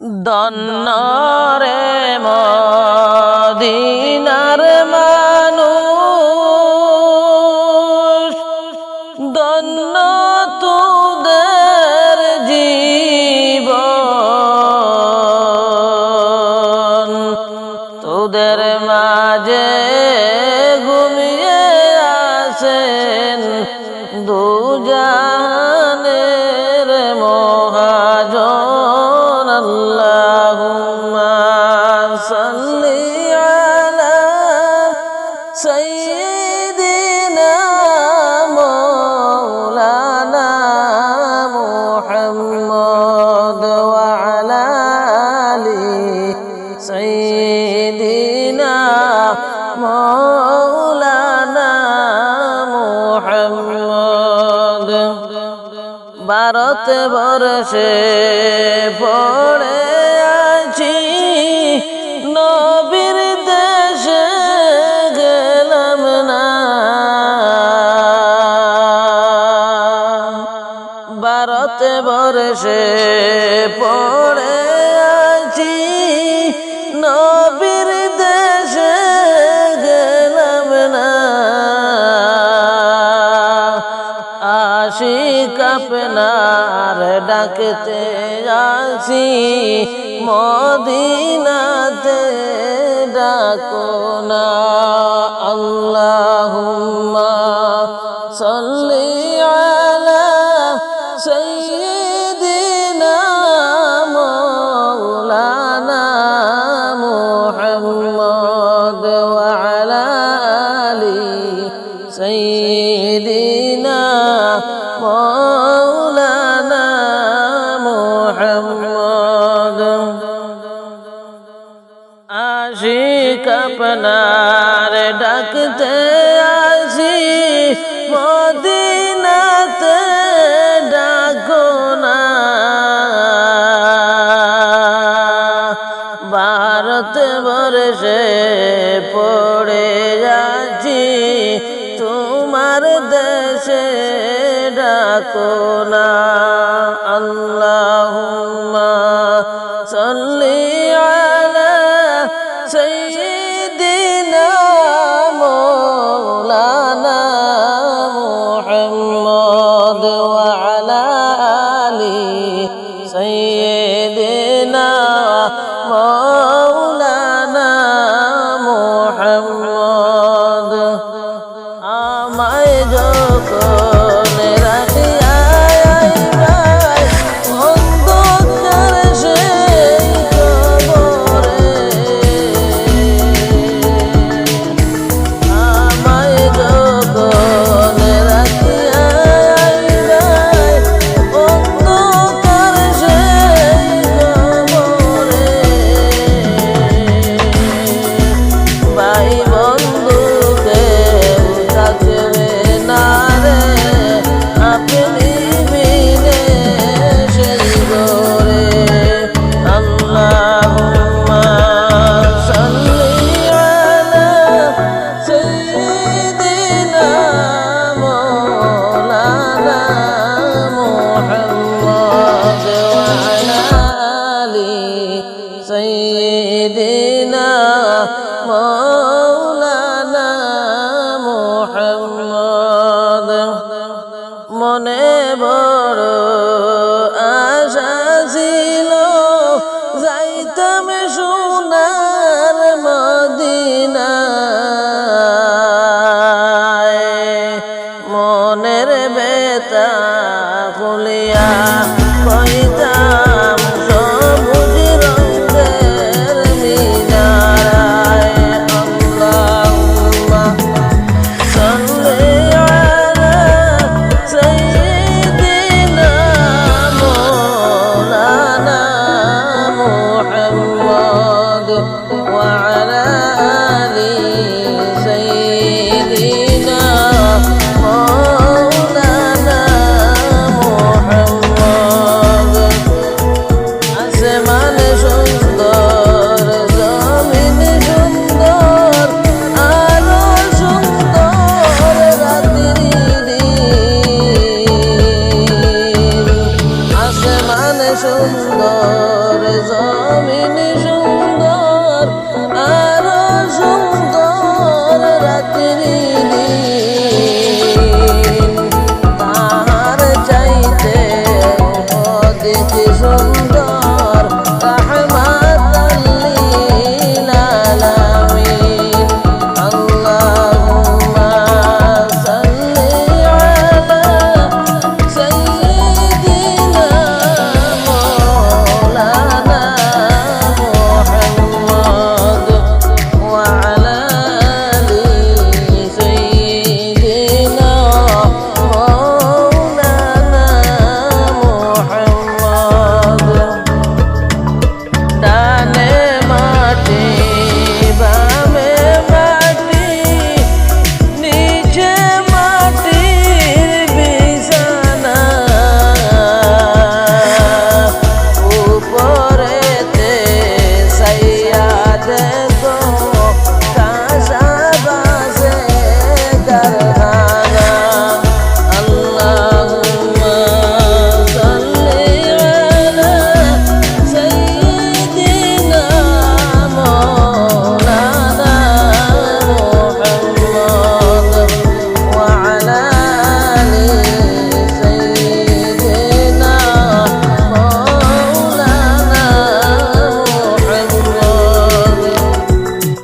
দন্নরে মদিনার মানুষ দন্ন তুদের জীবন। তোদের মাঝে ঘুমিয়ে আসেন দুজানের মাওলানা মুহাম্মদ। ভারত বর্ষে পড়ে আছি নবীর দেশে গেলাম না। ভারত বর্ষে পড়ে আপনার ডাকতে আসি, মদিনাতে ডাকো না। আল্লাহুম্মা সাল্লি আলা সাইয়্যিদিনা মাওলানা মুহাম্মদ ওয়া আলা আলি সাইয়্যিদিনা আশিক আপনার ডাকতে আসি। মদিনাতে ডাকো না। ভারত বর্ষে পড়ে যাচ্ছি। তোমার দেশে ডাকো না। ওয়া আলা আলি সাইয়্যিদিনা মাওলানা মুহাম্মদ আমায় যখন মনে